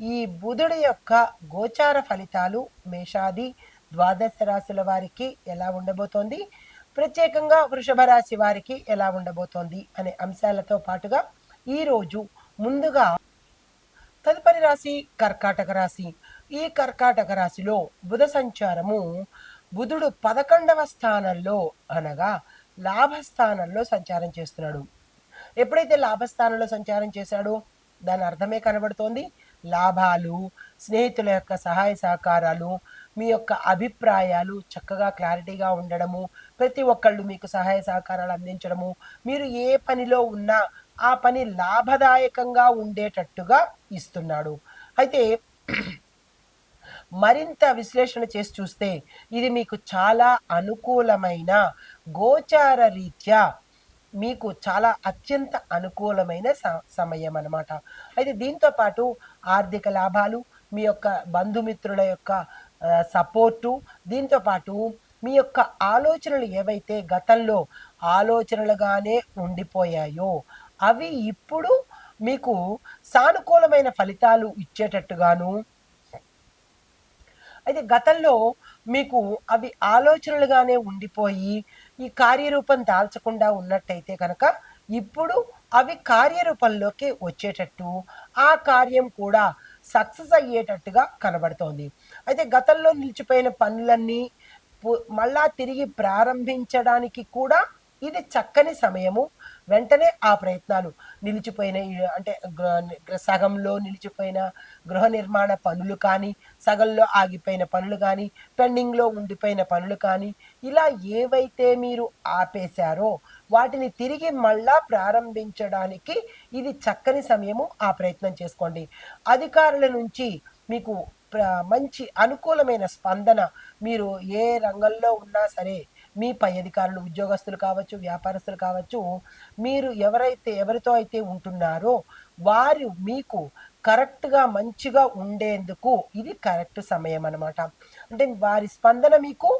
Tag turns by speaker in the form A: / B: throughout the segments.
A: ఈ బుధుడు యొక్క గోచార ఫలితాలు మేషాది ద్వాదశ రాశుల వారికి ఎలా ఉండబోతోంది? ప్రత్యేకంగా వృషభ రాశి వారికి ఎలా ఉండబోతోంది? అనే అంశాలతో పాటుగా ఈరోజు ముందుగా తదుపరి రాశి కర్కాటక రాశి. ఈ కర్కాటక రాశిలో బుధ సంచారము బుధుడు పదకొండవ స్థానంలో అనగా లాభస్థానంలో సంచారం చేస్తున్నాడు. ఎప్పుడైతే లాభస్థానంలో సంచారం చేశాడో దాని అర్థమే కనబడుతోంది. లాభాలు స్నేహితుల యొక్క సహాయ సహకారాలు మీ యొక్క అభిప్రాయాలు చక్కగా క్లారిటీగా ఉండడము ప్రతి ఒక్కళ్ళు మీకు సహాయ సహకారాలు అందించడము మీరు ఏ పనిలో ఉన్నా ఆ పని లాభదాయకంగా ఉండేటట్టుగా ఇస్తున్నాడు. అయితే మరింత విశ్లేషణ చేసి చూస్తే ఇది మీకు చాలా అనుకూలమైన గోచార రీత్యా మీకు చాలా అత్యంత అనుకూలమైన స- సమయం అనమాట అయితే దీంతో పాటు ఆర్థిక లాభాలు మీ యొక్క బంధుమిత్రుల యొక్క సపోర్టు దీంతో పాటు మీ యొక్క ఆలోచనలు ఏవైతే గతంలో ఆలోచనలుగానే ఉండిపోయాయో అవి ఇప్పుడు మీకు సానుకూలమైన ఫలితాలు ఇచ్చేటట్టుగాను అయితే గతంలో మీకు అవి ఆలోచనలుగానే ఉండిపోయి ఈ కార్యరూపం దాల్చకుండా ఉన్నట్టయితే కనుక ఇప్పుడు అవి కార్యరూపంలోకి వచ్చేటట్టు ఆ కార్యం కూడా సక్సెస్ అయ్యేటట్టుగా కనబడుతోంది. అయితే గతంలో నిలిచిపోయిన పనులన్నీ మళ్ళా తిరిగి ప్రారంభించడానికి కూడా ఇది చక్కని సమయము. వెంటనే ఆ ప్రయత్నాలు నిలిచిపోయిన అంటే సగంలో నిలిచిపోయిన గృహ నిర్మాణ పనులు కానీ సగంలో ఆగిపోయిన పనులు కానీ పెండింగ్లో ఉండిపోయిన పనులు కానీ ఇలా ఏవైతే మీరు ఆపేశారో వాటిని తిరిగి మళ్ళా ప్రారంభించడానికి ఇది చక్కని సమయము. ఆ ప్రయత్నం చేసుకోండి. అధికారుల నుంచి మీకు మంచి అనుకూలమైన స్పందన మీరు ఏ రంగంలో ఉన్నా సరే మీ పై అధికారులు ఉద్యోగస్తులు కావచ్చు వ్యాపారస్తులు కావచ్చు మీరు ఎవరైతే ఎవరితో అయితే ఉంటున్నారో వారు మీకు కరెక్ట్గా మంచిగా ఉండేందుకు ఇది కరెక్ట్ సమయం అనమాట అంటే వారి స్పందన మీకు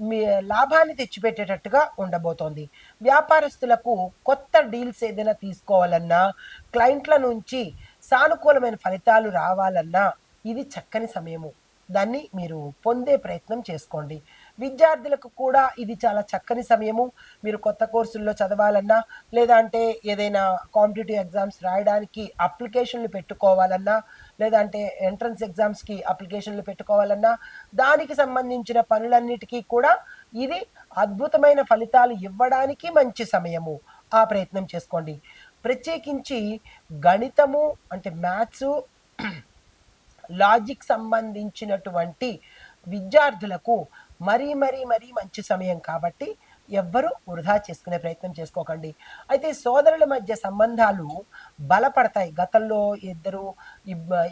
A: మీ లాభాన్ని తెచ్చిపెట్టేటట్టుగా ఉండబోతోంది. వ్యాపారస్తులకు కొత్త డీల్స్ ఏదైనా తీసుకోవాలన్నా క్లయింట్ల నుంచి సానుకూలమైన ఫలితాలు రావాలన్నా ఇది చక్కని సమయము. దాన్ని మీరు పొందే ప్రయత్నం చేసుకోండి. విద్యార్థులకు కూడా ఇది చాలా చక్కని సమయము. మీరు కొత్త కోర్సుల్లో చదవాలన్నా లేదా అంటే ఏదైనా కాంపిటేటివ్ ఎగ్జామ్స్ రాయడానికి అప్లికేషన్లు పెట్టుకోవాలన్నా లేదా అంటే ఎంట్రన్స్ ఎగ్జామ్స్కి అప్లికేషన్లు పెట్టుకోవాలన్నా దానికి సంబంధించిన పనులన్నిటికీ కూడా ఇది అద్భుతమైన ఫలితాలు ఇవ్వడానికి మంచి సమయము. ఆ ప్రయత్నం చేసుకోండి. ప్రత్యేకించి గణితము అంటే మ్యాథ్స్ లాజిక్ సంబంధించినటువంటి విద్యార్థులకు మరీ మరీ మరీ మంచి సమయం కాబట్టి ఎవ్వరూ వృధా చేసుకునే ప్రయత్నం చేసుకోకండి. అయితే సోదరుల మధ్య సంబంధాలు బలపడతాయి. గతంలో ఇద్దరు ఇబ్బ-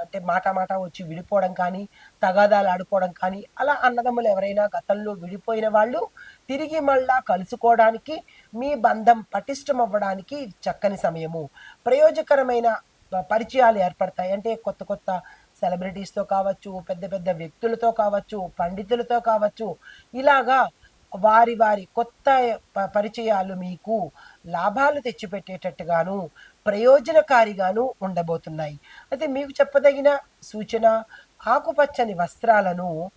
A: అంటే మాట మాట వచ్చి విడిపోవడం కానీ తగాదాలు ఆడుకోవడం కానీ అలా అన్నదమ్ములు ఎవరైనా గతంలో విడిపోయిన వాళ్ళు తిరిగి మళ్ళా కలుసుకోవడానికి మీ బంధం పటిష్టం అవ్వడానికి చక్కని సమయము. ప్రయోజకరమైన పరిచయాలు ఏర్పడతాయి. అంటే కొత్త కొత్త సెలబ్రిటీస్తో కావచ్చు పెద్ద పెద్ద వ్యక్తులతో కావచ్చు పండితులతో కావచ్చు ఇలాగా వారి వారి కొత్త ప- పరిచయాలు మీకు లాభాలు తెచ్చిపెట్టేటట్టుగాను ప్రయోజనకారిగాను ఉండబోతున్నాయి. అయితే మీకు చెప్పదగిన సూచన ఆకుపచ్చని వస్త్రాలను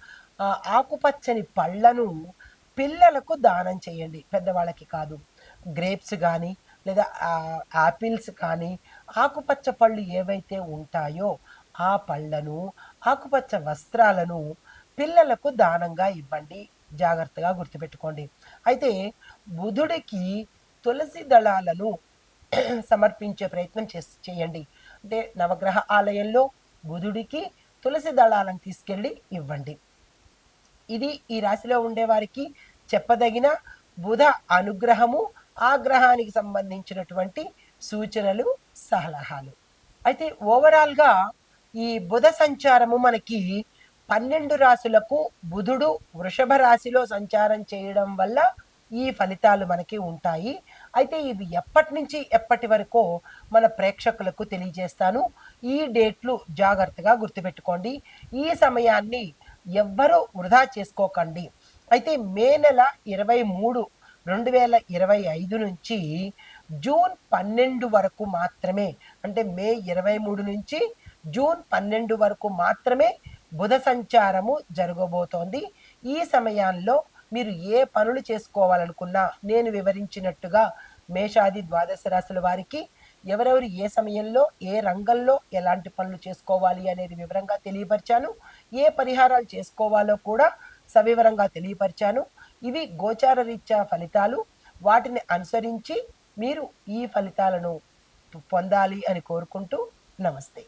A: ఆకుపచ్చని పళ్ళను పిల్లలకు దానం చేయండి. పెద్దవాళ్ళకి కాదు. గ్రేప్స్ కానీ లేదా ఆపిల్స్ యాపిల్స్ కానీ ఆకుపచ్చ పళ్ళు ఏవైతే ఉంటాయో ఆ పళ్ళను ఆకుపచ్చ వస్త్రాలను పిల్లలకు దానంగా ఇవ్వండి. జాగ్రత్తగా గుర్తుపెట్టుకోండి. అయితే బుధుడికి తులసి దళాలను సమర్పించే ప్రయత్నం చేసి చేయండి. అంటే నవగ్రహ ఆలయంలో బుధుడికి తులసి దళాలను తీసుకెళ్ళి ఇవ్వండి. ఇది ఈ రాశిలో ఉండేవారికి చెప్పదగిన బుధ అనుగ్రహము ఆ గ్రహానికి సంబంధించినటువంటి సూచనలు సలహాలు. అయితే ఓవరాల్గా ఈ బుధ సంచారము మనకి పన్నెండు రాశులకు బుధుడు వృషభ రాశిలో సంచారం చేయడం వల్ల ఈ ఫలితాలు మనకి ఉంటాయి. అయితే ఇవి ఎప్పటి నుంచి ఎప్పటి వరకు మన ప్రేక్షకులకు తెలియజేస్తాను. ఈ డేట్లు జాగ్రత్తగా గుర్తుపెట్టుకోండి. ఈ సమయాన్ని ఎవ్వరూ వృధా చేసుకోకండి. అయితే మే నెల ఇరవై మూడు రెండు వేల ఇరవై ఐదు నుంచి జూన్ పన్నెండు వరకు మాత్రమే అంటే మే ఇరవై మూడు నుంచి జూన్ పన్నెండు వరకు మాత్రమే బుధ సంచారము జరగబోతోంది. ఈ సమయాల్లో మీరు ఏ పనులు చేసుకోవాలనుకున్నా నేను వివరించినట్టుగా మేషాది ద్వాదశ రాశుల వారికి ఎవరెవరు ఏ సమయంలో ఏ రంగంలో ఎలాంటి పనులు చేసుకోవాలి అనేది వివరంగా తెలియపరిచాను. ఏ పరిహారాలు చేసుకోవాలో కూడా సవివరంగా తెలియపరిచాను. ఇవి గోచార రీత్యా ఫలితాలు. వాటిని అనుసరించి మీరు ఈ ఫలితాలను పొందాలి అని కోరుకుంటూ నమస్తే.